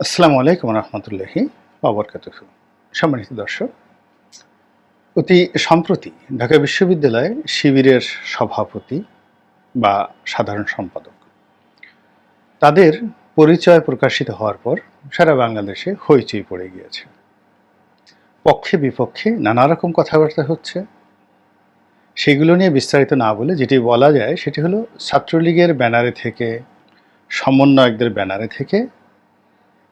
আসসালামু আলাইকুম রহমতুল্লাহি অবরকাত সম্মানিত দর্শক, অতি সম্প্রতি ঢাকা বিশ্ববিদ্যালয়ে শিবিরের সভাপতি বা সাধারণ সম্পাদক তাদের পরিচয় প্রকাশিত হওয়ার পর সারা বাংলাদেশে হইচই পড়ে গিয়েছে। পক্ষে বিপক্ষে নানা রকম কথাবার্তা হচ্ছে। সেগুলো নিয়ে বিস্তারিত না বলে যেটি বলা যায় সেটি হলো ছাত্রলীগের ব্যানারে থেকে, সমন্বয়কদের ব্যানারে থেকে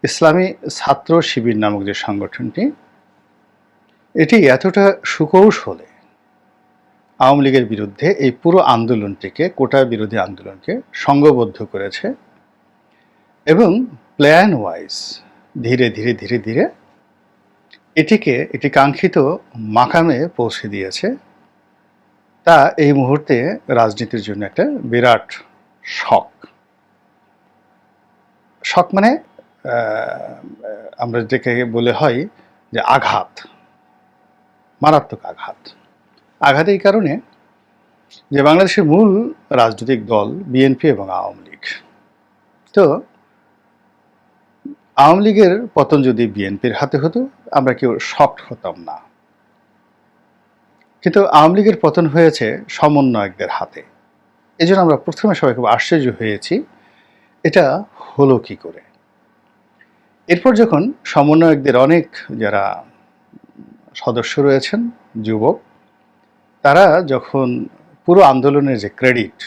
ইসলামী ছাত্র শিবির নামক যে সংগঠনটি, এটি এতটা সুকৌশলে আওয়ামী লীগের বিরুদ্ধে এই পুরো আন্দোলনটিকে, কোটা বিরোধী আন্দোলনকে সংঘবদ্ধ করেছে এবং প্ল্যান ওয়াইজ ধীরে ধীরে ধীরে ধীরে এটিকে একটি কাঙ্ক্ষিত মাকামে পৌঁছে দিয়েছে। তা এই মুহূর্তে রাজনীতির জন্য একটা বিরাট শখ। শখ মানে আমরা যেটাকে বলে হয় যে আঘাত, মারাত্মক আঘাত। আঘাত এই কারণে যে বাংলাদেশের মূল রাজনৈতিক দল বিএনপি এবং আওয়ামী লীগ। তো আওয়ামী লীগের পতন যদি বিএনপির হাতে হতো, আমরা কেউ শক্ট হতাম না। কিন্তু আওয়ামী লীগের পতন হয়েছে সমন্বয়কদের হাতে। এই আমরা প্রথমে সবাই খুব আশ্চর্য হয়েছি, এটা হলো কি করে? এরপর যখন সমন্বয়কদের অনেক যারা সদস্য রয়েছেন, যুবক, তারা যখন পুরো আন্দোলনের যে ক্রেডিট,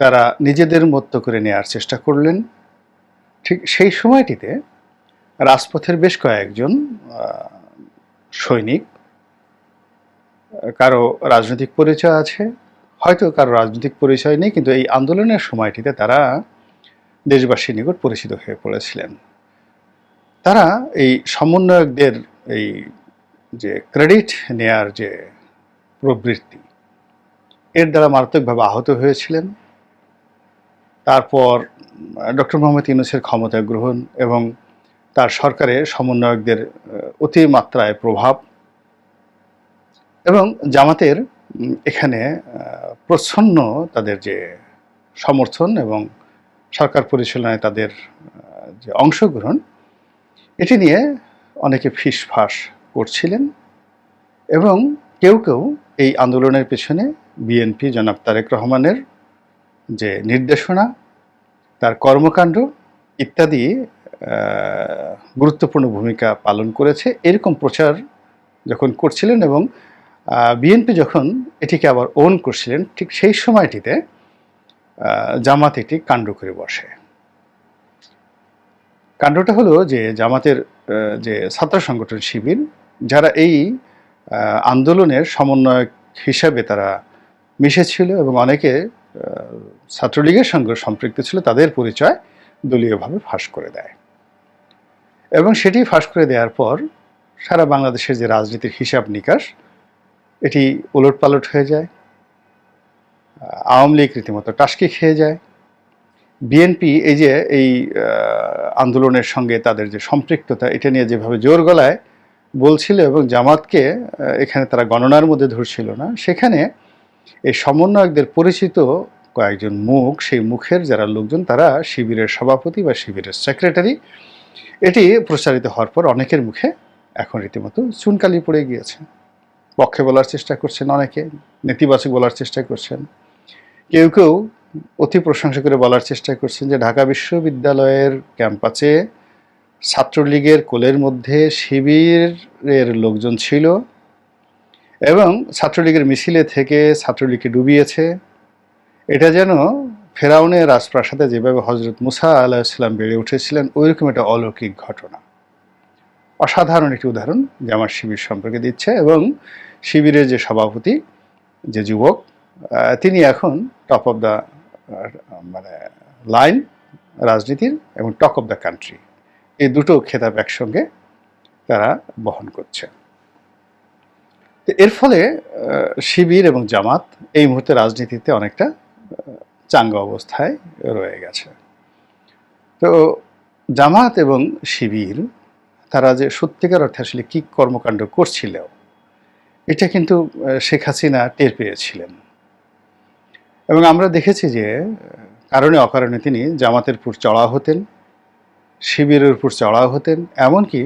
তারা নিজেদের মতো করে নেওয়ার চেষ্টা করলেন। ঠিক সেই সময়টিতে রাজপথের বেশ কয়েকজন সৈনিক, কারও রাজনৈতিক পরিচয় আছে, হয়তো কারও রাজনৈতিক পরিচয় নেই, কিন্তু এই আন্দোলনের সময়টিতে তারা দেশবাসীর নিকট পরিচিত হয়ে পড়েছিলেন। তারা এই সমন্বয়কদের এই যে ক্রেডিট নেয়ার যে প্রবৃত্তি, এর দ্বারা মারাত্মকভাবে আহত হয়েছিলেন। তারপর ডক্টর মোহাম্মদ ইউনুসের ক্ষমতা গ্রহণ এবং তার সরকারের সমন্বয়কদের অতিমাত্রায় প্রভাব এবং জামাতের এখানে প্রচ্ছন্ন তাদের যে সমর্থন এবং সরকার পরিচালনায় তাদের যে অংশগ্রহণ, এটি নিয়ে অনেকে ফিসফাস করছিলেন এবং কেউ কেউ এই আন্দোলনের পেছনে বিএনপি জনাব তারেক রহমানের যে নির্দেশনা, তার কর্মকাণ্ড ইত্যাদি গুরুত্বপূর্ণ ভূমিকা পালন করেছে। এরকম প্রচার যখন করছিলেন এবং বিএনপি যখন এটিকে আবার ওন করছিলেন, ঠিক সেই সময়টিতে জামাত একটি কাণ্ড করে বসে। কাণ্ডটা হলো যে জামাতের যে ছাত্র সংগঠন শিবির, যারা এই আন্দোলনের সমন্বয়ক হিসাবে তারা মিশেছিল এবং অনেকে ছাত্রলীগের সঙ্গে সম্পৃক্ত ছিল, তাদের পরিচয় দলীয়ভাবে ফাঁস করে দেয়। এবং সেটি ফাঁস করে দেওয়ার পর সারা বাংলাদেশের যে রাজনীতির হিসাব নিকাশ, এটি ওলট পালট হয়ে যায়। আওয়ামী লীগ রীতিমতো টাসকি খেয়ে যায়। বিএনপি এই যে, এই আন্দোলনের সঙ্গে তাদের যে সম্পৃক্ততা, এটা নিয়ে যেভাবে জোর গলায় বলছিল এবং জামাতকে এখানে তারা গণনার মধ্যে ধরছিল না, সেখানে এই সমন্বয়কদের পরিচিত কয়েকজন মুখ, সেই মুখের যারা লোকজন, তারা শিবিরের সভাপতি বা শিবিরের সেক্রেটারি, এটি প্রচারিত হওয়ার পর অনেকের মুখে এখন রীতিমতো চুনকালি পড়ে গিয়েছে। পক্ষে বলার চেষ্টা করছেন অনেকে, নেতিবাচক বলার চেষ্টা করছেন। কেউ কেউ অতি প্রশংসা করে বলার চেষ্টা করছেন যে ঢাকা বিশ্ববিদ্যালয়ের ক্যাম্পাসে ছাত্রলীগের কোলের মধ্যে শিবিরের লোকজন ছিল এবং ছাত্রলীগের মিছিলে থেকে ছাত্রলীগকে ডুবিয়েছে। এটা যেন ফেরাউনের রাজপ্রাসাদে যেভাবে হজরত মুসা আলাহিসাল্লাম বেড়ে উঠেছিলেন, ওইরকম একটা অলৌকিক ঘটনা। অসাধারণ একটি উদাহরণ জামার শিবির সম্পর্কে দিচ্ছে এবং শিবিরের যে সভাপতি, যে যুবক তিনি এখন টপ অফ দ্য মানে লাইন রাজনীতির এবং টক অফ দ্য কান্ট্রি এই দুটো খেতাব একসঙ্গে তারা বহন করছে। তো এর ফলে শিবির এবং জামাত এই মুহূর্তে রাজনীতিতে অনেকটা চাঙ্গা অবস্থায় রয়ে গেছে। তো জামাত এবং শিবির, তারা যে সত্যিকার অর্থে আসলে কী কর্মকাণ্ড করছিল এটা কিন্তু শেখ হাসিনা টের পেয়েছিলেন। এবং আমরা দেখেছি যে, কারণে অকারণে তিনি জামাতের পুর চড়া হতেন, শিবিরের উপর চড়াও হতেন, এমনকি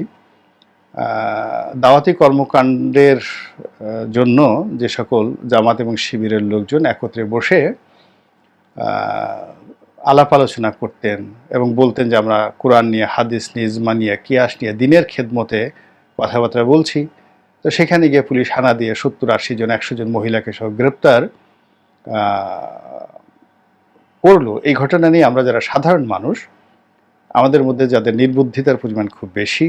দাওয়াতি কর্মকাণ্ডের জন্য যে সকল জামাত এবং শিবিরের লোকজন একত্রে বসে আলাপ আলোচনা করতেন এবং বলতেন যে, আমরা কোরআন নিয়ে, হাদিস নিয়ে, ইজমা নিয়ে, কিয়াস নিয়ে, দিনের খেদমতে কথাবার্তা বলছি। তো সেখানে গিয়ে পুলিশ হানা দিয়ে সত্তর আশি জন, একশো জন মহিলাকে সহ গ্রেপ্তার করল। এই ঘটনা নিয়ে আমরা যারা সাধারণ মানুষ, আমাদের মধ্যে যাদের নির্বুদ্ধিতার পরিমাণ খুব বেশি